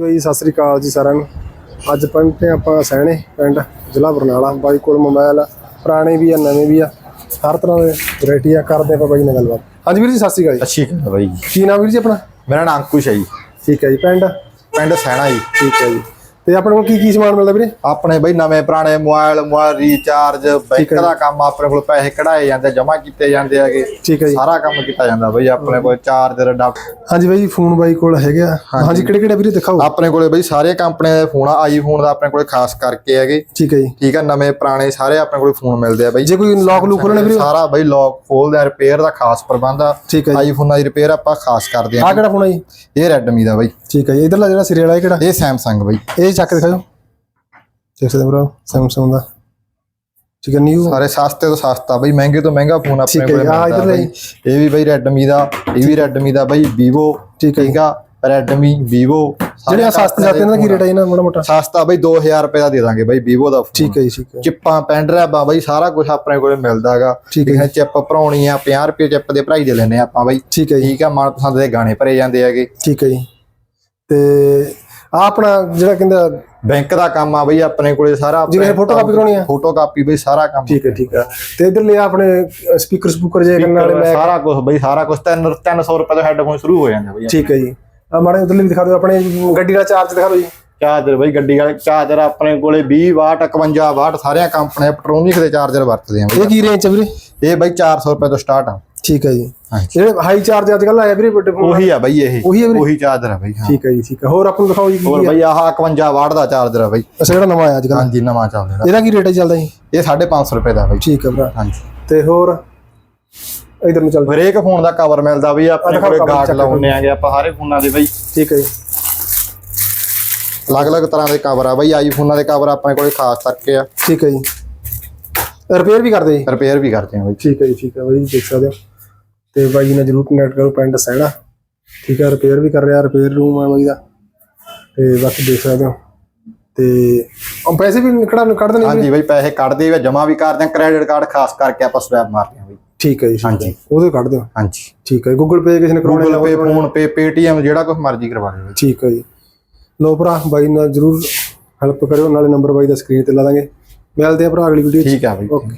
ਜੀ ਬਾਈ ਸਤਿ ਸ੍ਰੀ ਅਕਾਲ ਜੀ ਸਾਰਿਆਂ ਨੂੰ। ਅੱਜ ਪਹੁੰਚੇ ਆਪਾਂ ਸੈਣੇ ਪਿੰਡ ਜ਼ਿਲ੍ਹਾ ਬਰਨਾਲਾ। ਬਾਈ ਕੋਲ ਮੋਬਾਈਲ ਪੁਰਾਣੇ ਵੀ ਆ ਨਵੇਂ ਵੀ ਆ। ਹਰ ਤਰ੍ਹਾਂ ਦੇ ਵੈਰਾਈਟੀ ਆ ਕਰਦੇ ਆਪਾਂ ਬਾਈ ਨਾਲ ਗੱਲਬਾਤ। ਹਾਂਜੀ ਵੀਰ ਜੀ ਸਤਿ ਸ੍ਰੀ ਅਕਾਲ ਜੀ। ਅੱਛੀ ਗੱਲ ਹੈ ਬਾਈ। ਕੀ ਨਾਮ ਵੀਰ ਜੀ ਆਪਣਾ? ਮੇਰਾ ਨਾਮ ਅੰਕੁਸ਼ ਹੈ ਜੀ। ਠੀਕ ਹੈ ਜੀ ਪਿੰਡ? ਪਿੰਡ ਸੈਣਾ ਜੀ। ਠੀਕ ਹੈ ਜੀ। ਤੇ ਆਪਣੇ ਕੋਲ ਕੀ ਕੀ ਸਮਾਨ ਮਿਲਦਾ ਵੀਰੇ? ਆਪਣੇ ਬਈ ਨਵੇਂ ਪੁਰਾਣੇ ਮੋਬਾਈਲ ਮੋਬਾਈਲ ਰੀਚਾਰਜ ਬੈਂਕ ਦਾ ਕੰਮ ਆਪਣੇ ਕੋਲ ਪੈਸੇ ਕਢਾਏ ਜਾਂਦੇ ਜਮ੍ਹਾਂ ਕੀਤੇ ਜਾਂਦੇ ਹੈਗੇ। ਠੀਕ ਹੈ ਜੀ। ਸਾਰਾ ਕੰਮ ਕੀਤਾ ਜਾਂਦਾ ਬਈ ਆਪਣੇ ਕੋਲ ਚਾਰਜਰ ਡੱਬ ਹਾਂਜੀ ਬਾਈ ਫੋਨ ਬਾਈ ਕੋਲ ਹੈਗੇ ਆ। ਹਾਂਜੀ। ਕਿਹੜੇ ਕਿਹੜੇ ਵੀਰੇ ਦਿਖਾਓ। ਆਪਣੇ ਕੋਲੇ ਬਈ ਸਾਰੇ ਕੰਪਨੀਆਂ ਦੇ ਫੋਨ ਆ ਆਈਫੋਨ ਦਾ ਆਪਣੇ ਕੋਲੇ ਖਾਸ ਕਰਕੇ ਹੈਗੇ। ਠੀਕ ਹੈ ਜੀ। ਠੀਕ ਆ ਨਵੇਂ ਪੁਰਾਣੇ ਸਾਰੇ ਆਪਣੇ ਕੋਲੇ ਫੋਨ ਮਿਲਦੇ ਆ ਬਈ। ਜੇ ਕੋਈ ਲੌਕ ਲੂਕ ਖੋਲਣਾ ਵੀਰੇ ਸਾਰਾ ਬਈ ਲੌਕ ਖੋਲਦੇ ਆ ਰਿਪੇਅਰ ਦਾ ਖਾਸ ਪ੍ਰਬੰਧ ਆ। ਹੈ ਆਈਫੋਨਾਂ ਦੀ ਰਿਪੇਅਰ ਆਪਾਂ ਖਾਸ ਕਰਦੇ ਆਹ ਆ ਕਿਹੜਾ ਫੋਨ ਆ ਜੀ? ਇਹ ਰੈਡਮੀ ਦਾ ਬਈ। ਠੀਕ ਹੈ ਜੀ ਇਧਰਲਾ ਜਿਹੜਾ ਸਿਰੇ ਵਾਲਾ ਇਹ ਕਿਹੜਾ? ਇਹ ਸੈਮਸੰਗ ਬਈ। ਇਹ ਚੱਕ ਦਿਖਾਓ ਦੇਖ ਸਕਦੇ ਬ్రో ਸੈਮਸੰਗ ਦਾ। ਠੀਕ ਹੈ ਨਿਊ ਸਾਰੇ ਸਸਤੇ ਤੋਂ ਸਸਤਾ ਬਈ ਮਹਿੰਗੇ ਤੋਂ ਮਹਿੰਗਾ ਫੋਨ ਆਪਣੇ ਹੈ ਕੋਲੇ ਮਿਲਦਾ ਇੱਧਰ ਬਈ। ਇਹ ਵੀ ਬਈ ਰੈਡਮੀ ਦਾ ਇਹ ਵੀ ਰੈਡਮੀ ਦਾ ਬਈ Vivo ਠੀਕ ਹੈ ਆ ਰੈਡਮੀ Vivo ਜਿਹੜੇ ਸਸਤੇ ਜਾਂਦੇ ਇਹਨਾਂ ਦਾ ਕੀ ਰੇਟ ਆ। ਇਹਨਾਂ ਦਾ ਮਾੜਾ ਮੋਟਾ ਸਸਤਾ ਬਈ 2000 ਰੁਪਏ ਦਾ ਦੇ ਦਾਂਗੇ ਬਈ Vivo ਦਾ। ਠੀਕ ਹੈ ਠੀਕ ਹੈ। ਚਿੱਪਾਂ ਪੈਨ ਡਰਾਈਵਾਂ ਬਈ ਸਾਰਾ ਕੁਝ ਆਪਣੇ ਕੋਲੇ ਮਿਲਦਾ ਹੈਗਾ। ਠੀਕ ਹੈ ਹੈ ਚਿੱਪ ਭਰਾਉਣੀ ਆ 50 ਰੁਪਏ ਚਿੱਪ ਦੇ ਭਰਾਈ ਦੇ ਲੈਨੇ ਆ ਆਪਾਂ ਬਈ। ਠੀਕ ਹੈ ਠੀਕ ਆ ਮਨਪਸੰਦ ਦੇ ਗਾਣੇ ਭਰੇ ਜਾਂਦੇ ਹੈਗੇ। ਠੀਕ ਹੈ ਜੀ। ਤੇ ਆ ਆਪਣਾ ਜਿਹੜਾ ਕਹਿੰਦਾ ਬੈਂਕ ਦਾ ਕੰਮ ਆ ਬਈ ਆਪਣੇ ਕੋਲੇ ਸਾਰਾ ਜਿਵੇਂ ਫੋਟੋ ਕਾਪੀ ਕਰਾਉਣੀ ਆ? ਫੋਟੋ ਕਾਪੀ ਬਈ ਸਾਰਾ ਕੰਮ। ਠੀਕ ਹੈ ਠੀਕ ਹੈ। ਤੇ ਇਧਰ ਲਿਆ ਆਪਣੇ ਸਪੀਕਰ ਸਪੂਕਰ ਜੇ ਕਰਨ ਵਾਲੇ ਮੈਂ ਸਾਰਾ ਕੁਝ ਬਈ ਸਾਰਾ ਕੁਝ 3 300 ਰੁਪਏ ਤੋਂ ਹੈੱਡਫੋਨ ਸ਼ੁਰੂ ਹੋ ਜਾਂਦੇ ਬਈ। ਠੀਕ ਹੈ ਜੀ। ਆ ਮਾੜੇ ਉਧਰਲੇ ਵੀ ਦਿਖਾ ਦਿਓ ਆਪਣੇ ਗੱਡੀ ਦਾ ਚਾਰਜ ਦਿਖਾ ਦਿਓ ਜੀ। ਚਾਰਜਰ ਬਈ ਗੱਡੀ ਵਾਲੇ ਚਾਰਜਰ ਆਪਣੇ ਕੋਲੇ 20 ਵਾਟ 51 ਵਾਟ ਸਾਰੀਆਂ ਕੰਪਨੀਆਂ ਪੈਟਰੋਨਿਕ ਦੇ ਚਾਰਜਰ ਵਰਤਦੇ ਆ ਬਈ। ਇਹ ਕੀ ਰੇਂਜ ਵੀਰੇ? ਇਹ ਬਈ 400 ਰੁਪਏ ਤੋਂ ਸਟਾਰਟ ਆ। ਠੀਕ ਹੈ ਜੀ। ਹਾਂਜੀ। ਜਿਹੜੇ ਹਾਈ ਚਾਰਜ ਅੱਜ ਕੱਲ ਆਇਆ ਵੀਰੇ ਵੱਡੇ ਉਹੀ ਆ ਬਈ ਇਹ। ਉਹੀ ਆ ਵੀਰੇ। ਉਹੀ ਚਾਰਜਰ ਆ ਬਈ ਹਾਂ। ਠੀਕ ਹੈ ਜੀ ਠੀਕ ਹੈ। ਹੋਰ ਆਪਾਂ ਨੂੰ ਦਿਖਾਓ ਜੀ ਕੀ ਹੋਰ ਬਈ ਆਹ 51 ਵਾਟ ਦਾ ਚਾਰਜਰ ਆ ਬਈ। ਅੱਛਾ ਜਿਹੜਾ ਨਵਾਂ ਆਇਆ ਅੱਜ ਕੱਲ ਹਾਂਜੀ ਨਵਾਂ ਚੱਲਦਾ ਇਹਦਾ। ਕੀ ਰੇਟ ਹੈ ਚੱਲਦਾ ਜੀ? ਇਹ 550 ਰੁਪਏ ਦਾ ਬਈ। ਠੀਕ ਹੈ ਭਰਾ। ਹਾਂਜੀ। ਤੇ ਹੋਰ? ਇਧਰ ਨੂੰ ਚੱਲ। ਹਰੇਕ ਫੋਨ ਦਾ ਕਵਰ ਮਿਲਦਾ ਬਈ ਆਪਣੇ ਕੋਲੇ cover ਗਾਰਡ ਚੱਕ ਲਾਉਣੇ ਆਗੇ ਆਪਾਂ ਸਾਰੇ ਫੋਨਾਂ ਦੇ ਬਈ। ਠੀਕ ਹੈ ਜੀ। ਅਲੱਗ-ਅਲੱਗ ਤਰ੍ਹਾਂ ਦੇ ਕਵਰ ਆ ਬਈ ਆਈਫੋਨਾਂ ਦੇ ਕਵਰ ਆਪਣੇ ਕੋਲੇ ਖਾਸ ਕਰਕੇ ਆ। ਠੀਕ ਹੈ ਜੀ। ਰਿਪੇਅਰ ਵੀ ਕਰਦੇ ਜੀ। ਰਿਪੇਅਰ ਵੀ ਕਰਦੇ ਆ ਬਈ। ਠੀਕ ਹੈ ਜੀ ਠੀਕ ਹੈ। ਬਾਈ ਦੇਖ ਸਕਦੇ ਹੋ। ਤੇ ਬਾਈ ਜੀ ਨਾਲ ਜਰੂਰ ਕਨੈਕਟ ਕਰੋ ਪਿੰਡ ਸੈਣਾ। ਠੀਕ ਹੈ ਰਿਪੇਅਰ ਵੀ ਕਰ ਰਿਹਾ ਰਿਪੇਅਰ ਰੂਮ ਆ ਬਾਈ ਦਾ। ਤੇ ਬਾਕੀ ਦੇਖ ਸਕਦੇ ਹੋ। ਤੇ ਉਹ ਪੈਸੇ ਵੀ ਕਢਾ ਕੱਢ ਦੇਣੇ ਜੀ? ਹਾਂਜੀ ਬਈ ਪੈਸੇ ਕੱਢਦੇ ਵੀ ਜਮਾ ਵੀ ਕਰਦੇ ਆ ਕ੍ਰੈਡਿਟ ਕਾਰਡ ਖਾਸ ਕਰਕੇ ਆਪਾਂ ਸਵੈਪ ਮਾਰਦੇ ਆ ਬਈ। ਠੀਕ ਹੈ ਜੀ ਹੈ। ਹਾਂਜੀ। ਉਹਦੇ ਕੱਢ ਦਿਓ। ਹਾਂਜੀ। ਠੀਕ ਹੈ ਗੂਗਲ ਪੇ ਕਿਸੇ ਨੇ ਕਰਾਉਣੇ Google Pay PhonePe Paytm ਜਿਹੜਾ ਕੁਝ ਮਰਜ਼ੀ ਕਰਵਾ ਲਿਓ ਠੀਕ ਹੈ ਜੀ। ਲੋ ਭਰਾ ਬਾਈ ਨਾਲ ਜਰੂਰ ਹੈਲਪ ਕਰਿਓ ਨਾਲੇ ਨੰਬਰ ਬਾਈ ਦਾ ਸਕਰੀਨ ਤੇ ਲਾ ਦਾਂਗੇ। ਮਿਲਦੇ ਆ ਭਰਾ ਅਗਲੀ ਵੀਡੀਓ ਠੀਕ ਆ ਬਈ। ਓਕੇ